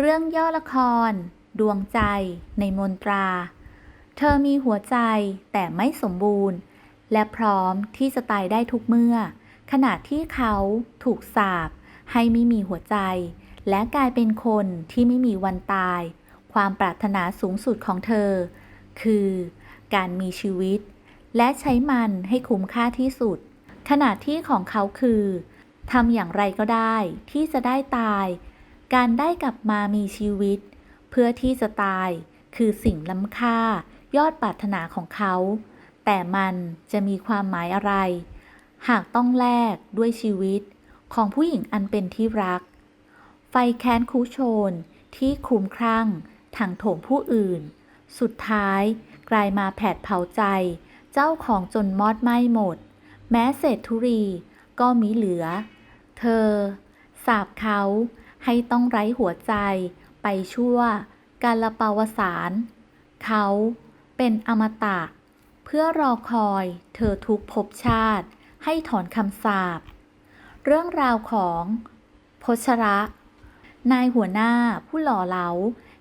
เรื่องย่อละคร ดวงใจ ในมนตรา เธอมีหัวใจแต่ไม่สมบูรณ์ และพร้อมที่จะตายได้ทุกเมื่อ ขณะที่เขาถูกสาปให้ไม่มีหัวใจ และกลายเป็นคนที่ไม่มีวันตาย ความปรารถนาสูงสุดของเธอ คือการมีชีวิต และใช้มันให้คุ้มค่าที่สุด ขณะที่ของเขาคือทำอย่างไรก็ได้ที่จะได้ตาย การได้กลับมามีชีวิต เพื่อที่จะตายคือสิ่งล้ำค่ายอดปรารถนาของเขา แต่มันจะมีความหมายอะไร หากต้องแลกด้วยชีวิตของผู้หญิงอันเป็นที่รัก ไฟแค้นคูโชนที่คลุมครั่งถังโถมผู้อื่น สุดท้ายกลายมาแผดเผาใจ เจ้าของจนมอดไหม้หมด แม้เศษธุรีก็มีเหลือ เธอ สาบเขา ให้ต้องไร้หัวใจ ไปชั่ว กาลปาวสาร เขาเป็นอมตะ เพื่อรอคอยเธอทุกภพชาติ ให้ถอนคำสาป เรื่องราวของพชระ นายหัวหน้าผู้หล่อเหลา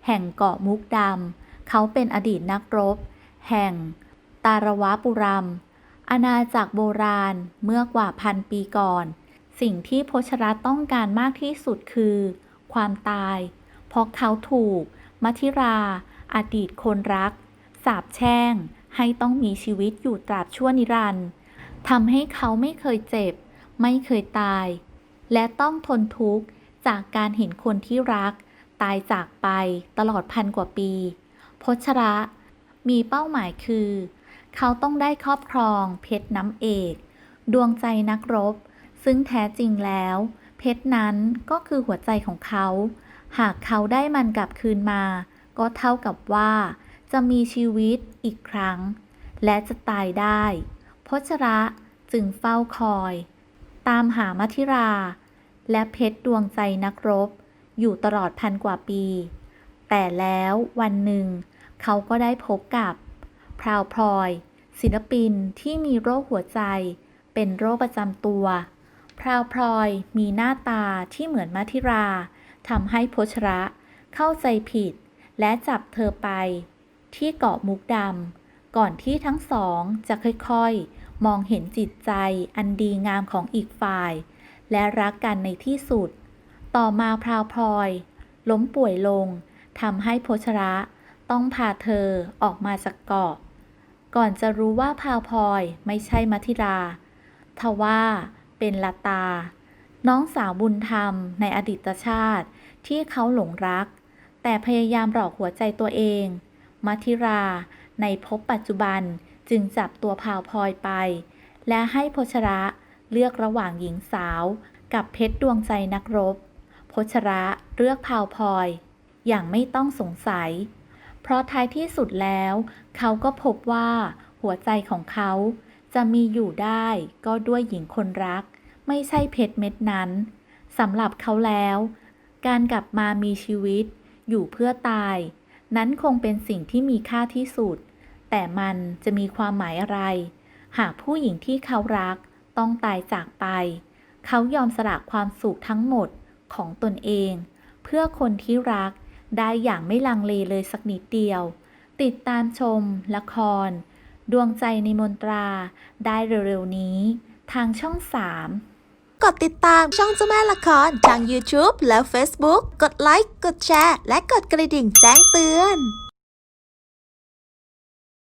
แห่งเกาะมุกดำ เขาเป็นอดีตนักรบ แห่ง ตารวะปุรัมอาณาจักรโบราณเมื่อกว่าพันปีก่อน สิ่งที่พชรต้องการมากที่สุดคือ ความตาย เพราะเขาถูก มัทิรา อดีตคนรัก สาบแช่ง ให้ต้องมีชีวิตอยู่ตราบชั่วนิรันดร์ทำให้เขาไม่เคยเจ็บ ไม่เคยตาย และต้องทนทุกข์จากการเห็นคนที่รัก ตายจากไปตลอดพันกว่าปีพชระมีเป้าหมายคือ เขาต้องได้ครอบครองเพชรน้ำเอก ดวงใจนักรบ ซึ่งแท้จริงแล้ว เพชรนั้นก็คือหัวใจของเขา หากเขาได้มันกลับคืนมา ก็เท่ากับว่า จะมีชีวิตอีกครั้ง และจะตายได้พชระจึงเฝ้าคอย ตามหามัทิรา และเพชรดวงใจนักรบ อยู่ตลอดพันกว่าปี แต่แล้ววันหนึ่ง เขาก็ได้พบกับ พราวพลอย ศิลปินที่มีโรคหัวใจ เป็นโรคประจำตัว พราวพลอยมีหน้าตาที่เหมือนมัทิราทำให้พชระเข้าใจผิด และจับเธอไป ที่เกาะมุกดำก่อนที่ทั้งสองจะค่อยๆ มองเห็นจิตใจอันดีงามของอีกฝ่าย และรักกันในที่สุด ต่อมาพราวพลอย ล้มป่วยลงทำให้พชระต้องพาเธอออกมาจากเกาะ ก่อนจะรู้ว่าพาวพลอยไม่ใช่มัทิราทว่า เป็นลาตา น้องสาวบุญธรรมในอดีตชาติ ที่เขาหลงรัก แต่พยายามหลอกหัวใจตัวเองมัทิราในภพปัจจุบันจึงจับตัวพาวพลอยไป และให้พชระเลือกระหว่างหญิงสาวกับเพชรดวงใจนักรบพชระเลือกพาวพลอย อย่างไม่ต้องสงสัย เพราะท้ายที่สุดแล้ว เขาก็พบว่าหัวใจของเขา จะมีอยู่ได้ก็ด้วยหญิงคนรัก ไม่ใช่เพชรเม็ดนั้นสำหรับเขาแล้ว การกลับมามีชีวิต อยู่เพื่อตาย นั้นคงเป็นสิ่งที่มีค่าที่สุด แต่มันจะมีความหมายอะไร หากผู้หญิงที่เขารักต้องตายจากไป เขายอมสละความสุขทั้งหมดของตนเอง เพื่อคนที่รักได้อย่างไม่ลังเลเลยสักนิดเดียว ติดตามชม ละคร ดวงใจในมนตราได้เร็วๆนี้ ทางช่อง 3 กดติดตามช่องเจ้าแม่ละครทาง YouTube และ Facebook กดไลค์ กดแชร์ และกดกระดิ่งแจ้งเตือน